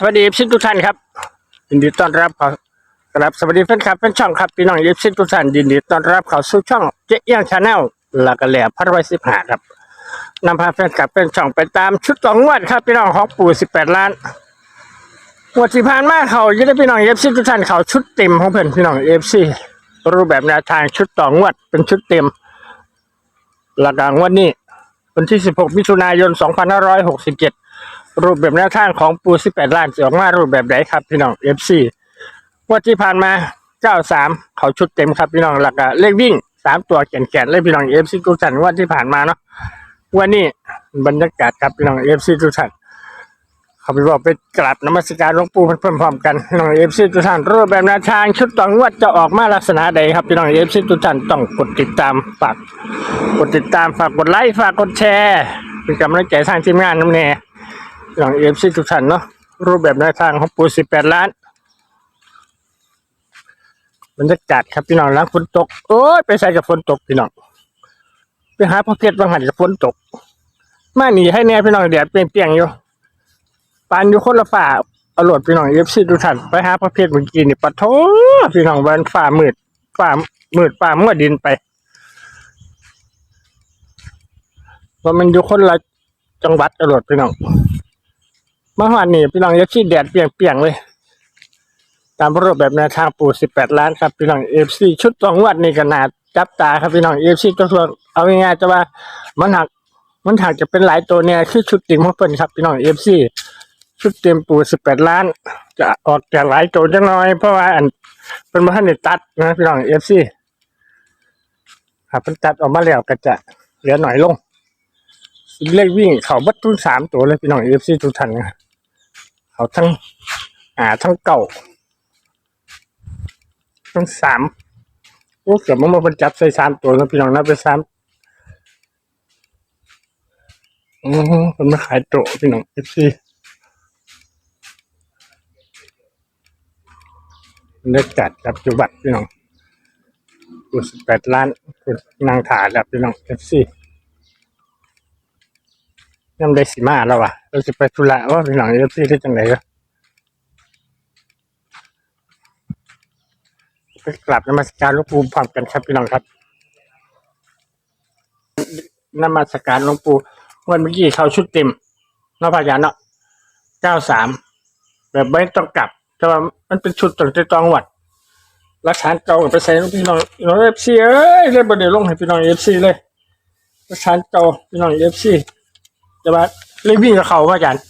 สวัสดีพี่ทุกท่านครับยินดีต้อนรับเขาครับสวัสดีแฟนคลับแฟนช่องครับพี่น้องเอฟซีทุกท่านยินดีต้อนรับเขาสู่ช่องเจ๊เอี้ยงชาแนลหลักแหล่พันร้สิบห้าครับนำพาแฟนคลับแฟนช่องไปตามชุดสองงวดครับพี่น้องของปู่สิบแปดล้านงวดที่ผ่านมาเขาจะได้พี่น้องเอฟซีทุกท่านเขาชุดเต็มของเพื่อนพี่น้องเอฟซีรูปแบบแนวทางชุดสองงวดเป็นชุดเต็ม หลักงวดนี้วันที่สิบหกมิถุนายนสองพันห้า รูปแบบแนวทางของปูสิบแปดล้านจะออกมารูปแบบไหนครับพี่น้องเอฟซีว่าที่ผ่านมาเก้าสามเขาชุดเต็มครับพี่น้องหลักอะเลขวิ่งสามตัวแก่นๆเลยพี่น้องเอฟซีทุกท่านว่าที่ผ่านมาเนาะวันนี้บรรยากาศครับพี่น้องเอฟซีทุกท่านเขาไปบอกไปกราบนมัสการหลวงปู่เพิ่มพร้อมกันพี่น้องเอฟซีทุกท่านรูปแบบแนวทางชุดต่องวดจะออกมาลักษณะใดครับพี่น้องเอฟซีทุกท่านต้องกดติดตามฝากกดติดตามฝากกดไลค์ฝากกดแชร์เป็นกำลังใจทางทีมงานน้ำแน่ อย่างเอฟซีทุกท่านเนาะรูปแบบแนวทางของปูสิบแปดล้านบรรยากาศครับพี่น้องหล้างฝนตกโอ้ยไปใส่กับฝนตกพี่น้องไปหาพ่อเพชรบางหันกับฝนตกมาหนีให้แน่พี่น้องแดดเปรี้ยงๆอยู่ปานอยู่คนละฝ่าเอาโหลดพี่น้องเอฟซีทุกท่านไปหาพ่อเพชรเมื่อกี้นี่ปะโถพี่น้องวันฝ่ามืดฝ่ามืดฝ่ามัวดินไปว่ามันอยู่คนละจังหวัดเอาโหลดพี่น้อง เมื่อวานนี้พี่น้องยักษ์ชีแดดเปียงๆเลย ตามรูปแบบแนวทางปู่สิบแปดล้านครับพี่น้องเอฟซีชุดสองวัดนี่ก็นาดจับตาครับพี่น้องเอฟซีตัวส่วนเอาง่ายๆจะว่ามันหักมันหักจะเป็นหลายตัวเนี่ยคือชุดเต็มของเพิ่นครับพี่น้องเอฟซีชุดเต็มปู่สิบแปดล้าน จะออกจากหลายตัวจังน้อย เพราะว่าอันเป็นมาให้ในตัดนะพี่น้องเอฟซีครับเป็นตัดออกมาแล้วก็จะเหลือหน่อยลง เลขวิ่งเขาบัดทุนสามตัวเลยพี่น้องเอฟซีทุกท่านนะ เขาทั้งอ่าทั้งเก่า ทั้งสามโอ้เกือบมันมาเป็นจับใส่สามตัวนะพี่น้องนะเป็นสามอือมันมาขายโตพี่น้องเอฟซีบรรยากาศครับจุบัดพี่น้องอยู่สิบแปดล้านคือนางถาแล้วพี่น้องเอฟซี ยังได้สีมาแล้วอะเราจะไปธุระว่าพี่น้องเอฟซีได้จังไหนวะไปกลับนมัสการหลวงปู่พร้อมกันครับพี่น้องครับนมัสการหลวงปู่วันเมื่อกี้เขาชุดเต็มนอกพยานเนาะเก้าสามแบบไม่ต้องกลับแต่ว่ามันเป็นชุดต่างๆจังหวัดรักฐานเก่าไปใส่ลวงพี่น้องน้องเอฟซีเอ้ยเลยประเดี๋ยวลงให้พี่น้องเอฟซีเลยรักฐานเก่าพี่น้องเอฟซี แต่ว่าเลยวิ่งกับเขาพระอาจารย์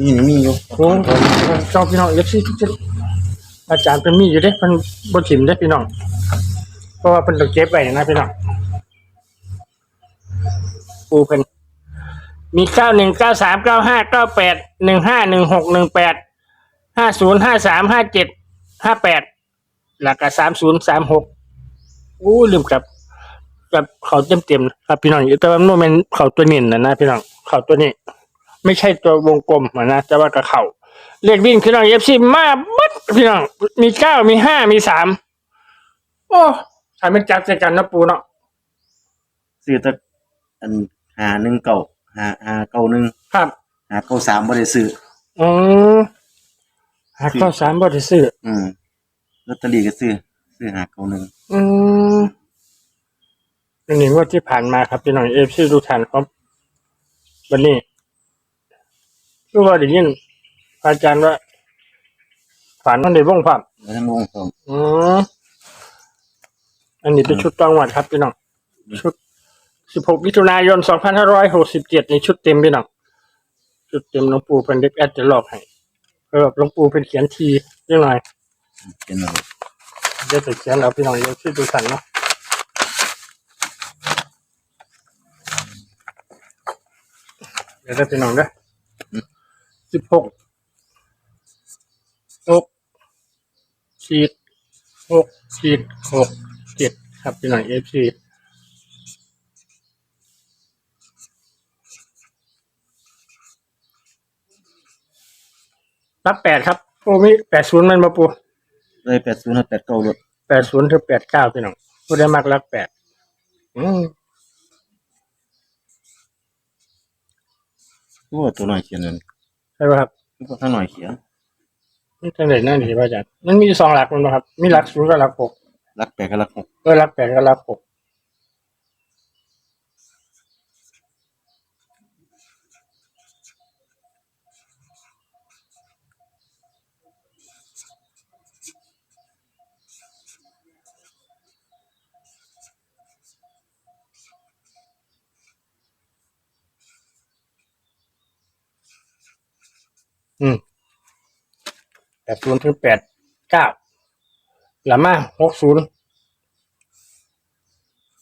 นี่มีอยู่โอ้เจ้าพี่น้องเอฟซีทุกท่านอาจารย์เป็นมีอยู่เด้เป็นบนถิ่มเด้พี่น้อง เพราะว่าเป็นต้องเก็บไว้นะพี่น้องปูเป็นมีเก้าหนึ่งเก้าสามเก้าห้าเก้าแปดหนึ่งห้าหนึ่งหกหนึ่งแปดห้าศูนย์ห้าสามห้าเจ็ดห้าแปดหลักสามศูนย์สามหกอู้ลืมกับ กับเขาเต็มเต็มๆครับพี่น้องแต่ว่าโมเมนต์เขาตัวเน้นนะนะพี่น้อง เขาตัวนี้ ไม่ใช่ตัววงกลมอะนะ แต่ว่ากับเขาเลขวิ่งพี่น้องเอฟซีมาบัดพี่น้องมีเก้ามีห้ามีสามโอ้ใครมันจับใจกันนะปูเนาะซื้อแตะอันหาหนึ่งเก่าหาหาเก่าหนึ่งครับหาเก่าสามบ่ได้ซื้ออืมหาเก้าสามบไดิซื้ออืมลอตเตอรี่ก็ซื้อซื้อหาเก่าหนึ่งอืมอันนี้งว่าที่ผ่านมาครับพี่น้องเอฟซีทุกท่านครับ วันนี้รู้ว่าได้ยินอาจารย์ว่า ฝันมันได้วงความแล้วทั้งวงผมอืมอันนี้เป็นชุดรางวัลครับพี่น้อง ชุด 16 มิถุนายน 2567นี่ชุดเต็มพี่น้อง ชุดเต็มหลวงปู่เป็นเด็กแอดจะหลอกให้เออหลวงปู่เป็นเขียนทีเรื่องไรเป็นอะไรเดี๋ยวไปเขียนเอาพี่น้องเดี๋ยวชื่อดูสันเนาะ ดี๋ยวได้พี่น้องเด้อสิบหกหกขีดหกขีดหกเจ็ดครับพี่น้องเอฟซีรับแปดครับปูมีแปดศูนย์มันมาปูเลยแปดศูนย์แปดเก้ารถแปดศูนย์ถึงแปดเก้าพี่น้องผู้ได้มักรักแปดอืม โอ้ตัวหน่อยเขียนนั่นใช่ไหมครับก็ถ้าหน่อยเขียนมันจังไดนั่นดีพระอาจารย์มันมีสองหลักมันบ่ครับ มีหลักศูนย์กับหลักหกรักแปดกับรักหก เออหลักแปดกับหลักหก อืมแปดศูนย์ถึงแปดเก้าหลามาหกศูนย์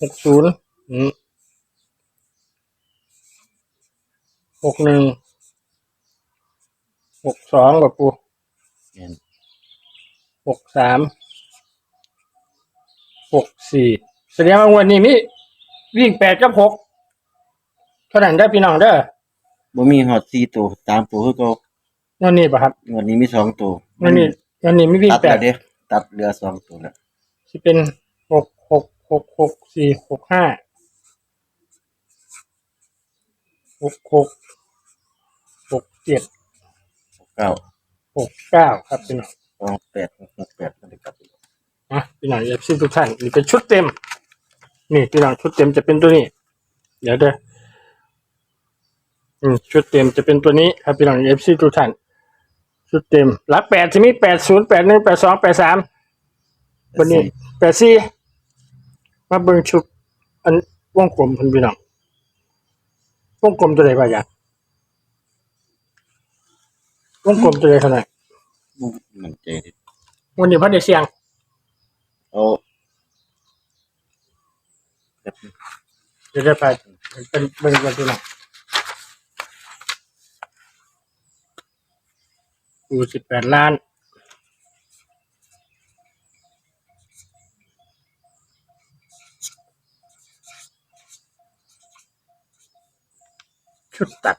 หกศูนย์อืมหกหนึ่งหกสองกับปูแม่นหกสามหกสี่แสดงว่างวันนี้มีวิ่งแปดกับหกเท่านั้นได้อพี่น้องเด้อ บ่มีฮอดสี่ตัวตามตัวคือเก่า วันนี้ป่ะครับงวดนี้มีสองตัววันนี้วันนี้ไม่วิ่งตัดแปแล้ดวเด้ตัดเหลือสองตัวแล้วที่เป็นหกหกหกหกสี่หกห้าหกหกหกเจ็ดเก้าหกเก้าครับพี่น้องสองแปดหกหกแปดมันจะกลับอีกนะพี่น้องเอฟซีทุกท่านนี่เป็นชุดเต็ม นี่พี่น้องชุดเต็มจะเป็นตัวนี้ เดี๋ยวเด้ออืมชุดเต็มจะเป็นตัวนี้ครับพี่น้องเอฟซีทุกท่าน ชุดเต็ม หลักแปดที่มีแปดศูนย์แปดหนึ่งแปดสองแปดสามวันนี้แปดสี่มาเบิ่งชุด อันวงกลมเพันพี่น้องวงกลมตัวใดบ้างอยากวงกลมตัวใดเท่าไหร่บ่มันใจดิวันนี้พันในเสียงเอาแบบนี้เดี๋ยวได้ไปเป็นเบิ่งกันพี่น้อง กูสิบแปดล้านชุดตัด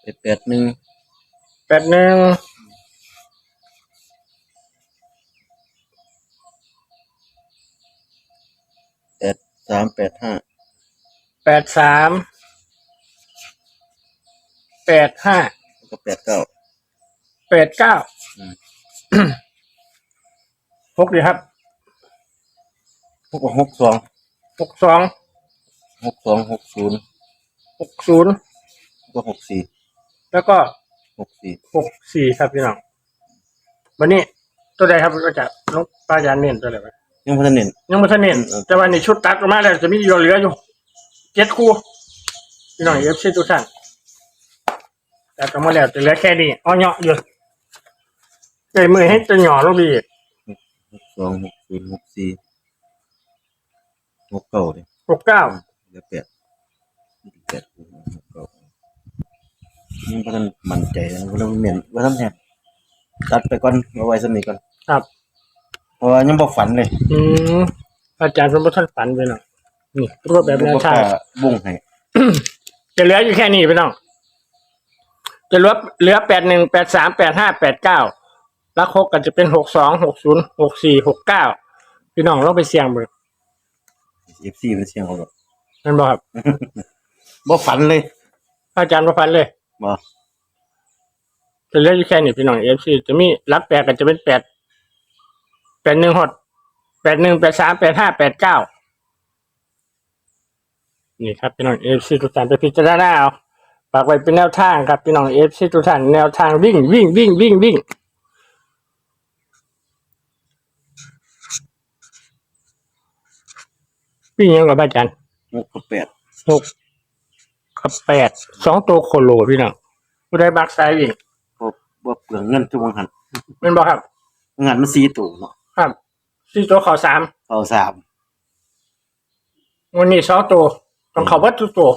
ไปแปดหนึ่งแปดหนึ่ง สามแปดห้าแปดสามแปดห้าแล้วก็แปดเก้าแปดเก้าอืมหกดีครับพวกหกสองหกสองหกสองหกศูนย์หกศูนย์ก็หกสี่แล้วก็หกสี่หกสี่ครับพี่น้องวันนี้ตัวใดครับก็จะลงป้ายานเน้นตัวไหนไป ยังพัฒนเน้น ยังไม่ทันเน้นแต่วันนี้ชุดตัดออกมาแล้วจะมีอยู่เหลืออยู่เจ็ดคู่พี่น้องเอฟซีทุกท่านตัดออกมาแล้วจะเหลือแค่นี้อ้อเหยาะอยู่ใจมือให้จะหย่อลงดีอีกหกสองหกศูนย์หกสี่หกเก้าเลยหกเก้าเหลือแปดแปดหกเก้ายังพัฒนมั่นใจนะว่าเราเหม็นว่าทำแทนตัดไปก่อนเอาไว้สนิทก่อน ครับ เพราะว่ายังบอกฝันเลยอืมอาจารย์สมบูรณ์ท่านฝันไปหน่อยนี่รูปแบบแนวทางบุ้งให้จะเหลืออยู่แค่นี้พี่น้อง จะเหลือเหลือแปดหนึ่งแปดสามแปดห้าแปดเก้าแล้วคกกันจะเป็นหกสองหกศูนย์หกสี่หกเก้าพี่น้องเราไปเสี่ยงเบอร์เอฟซีเป็นเสียงเขาหรอกนั่นบอกครับบ่ฝันเลยอาจารย์ประพันธ์เลย บ่จะเหลืออยู่แค่นี้พี่น้องเอฟซีจะมีรับแปดกันจะเป็นแปด แปดหนึ่งหดแปดหนึ่งแปดสามแปดห้าแปดเก้านี่ครับพี่น้องเอฟซีทุกท่านไปพิจารณาเอาฝากไว้เป็นแนวทางครับพี่น้องเอฟซีทุกท่านแนวทางวิ่งวิ่งวิ่งวิ่งวิ่งวิ่งยังกับอาจารย์หกกับแปดหกกับแปดสองตัวโคโลพี่น้องผู้ได้บักไซด์วิ่งบ่บ่เปลืองเงินทุกวันหันเป็นบ่ครับงานมันสี่ตัวเนาะครับ สี่ตัวเขอสามเอาสามวันนี้สองตัวต้องเขาวัดทุกตัว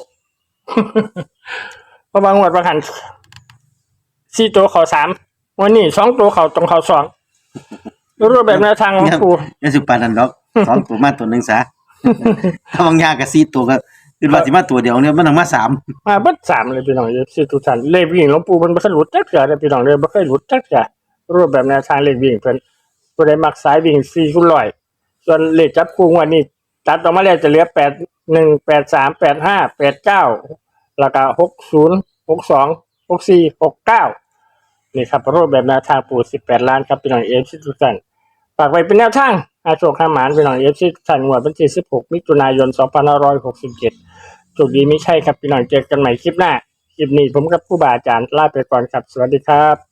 เพราะบางงวดบางหันสี่ตัวเขาสามวันนี้สองตัวเขาต้องเขาสองรูปแบบแนวทางของครูยังสิปานนั้นดอกสองตัวมาตัวหนึงซะ ถ้าบางอย่างก็สี่ตัวก็คือว่าสิมาตัวเดียวเนี่ยมันต้องมาสามมาเบิดสามเลยพี่น้องเอฟซีทุกท่านเลขวิ่งหลวงปู่มันบ่เคยหลุดจักเสียเลยพี่น้องเลยบ่เคยหลุดจักเสียรูปแบบแนวทางเลขวิ่งเพิ่น ผู้ใดมักสายวิ่งสี่คุณร้อย ส่วนเลขจับคู่งวันนี้ตัดออกมาแล้วจะเหลือแปดหนึ่งแปดสามแปดห้าแปดเก้าแล้วก็หกศูนย์หกสองหกสี่หกเก้านี่ครับรูปแบบแนวทางปูสิบแปดล้านครับพี่น้องเอฟซีทุกท่านฝากไว้เป็นแนวทางอาโชคข้ามหมานพี่น้องเอฟซีทุกท่านงวดวันที่สิบหกมิถุนายนสองพันห้าร้อยหกสิบเจ็ดโชคดีไม่ใช่ครับพี่น้องเจอกันใหม่คลิปหน้าคลิปนี้ผมกับผู้บาอาจารย์ลาไปก่อนครับ สวัสดีครับ